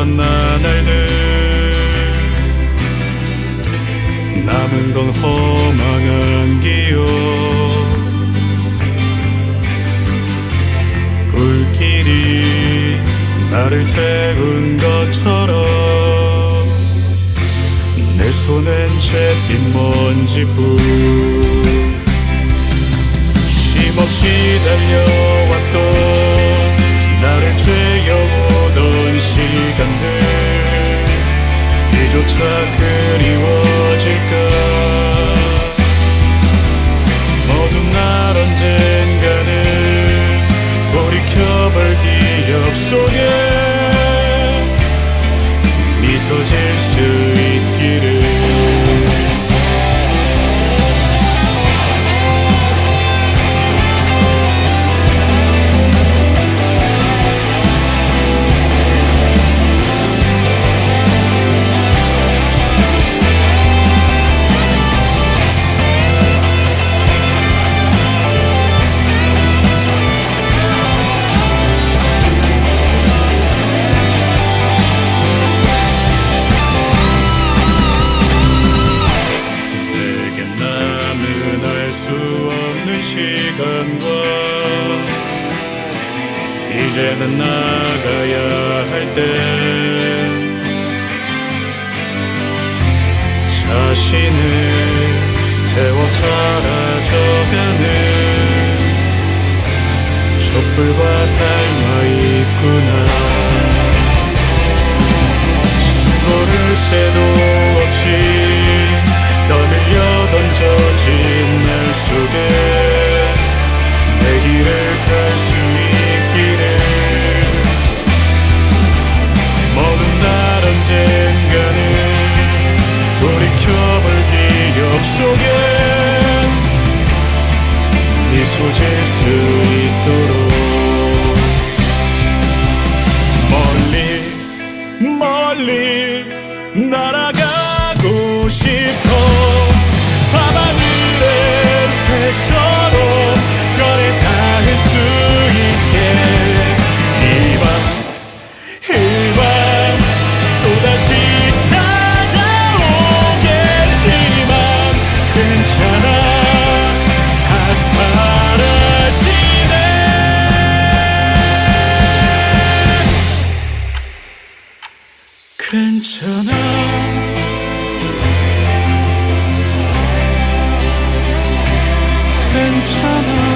있었던 나날들. 남은 건 허망한 기억. 불길이 나를 태운 것처럼 내 손엔 채핀 먼지뿐 수 없는 시간과 이제는 나가야 할 때 자신을 태워 사라져가는 촛불과 닮아 있구나. 수고를 새도 미소 질수 있도록. 멀리 멀리 날아가고 싶어 괜찮아. 괜찮아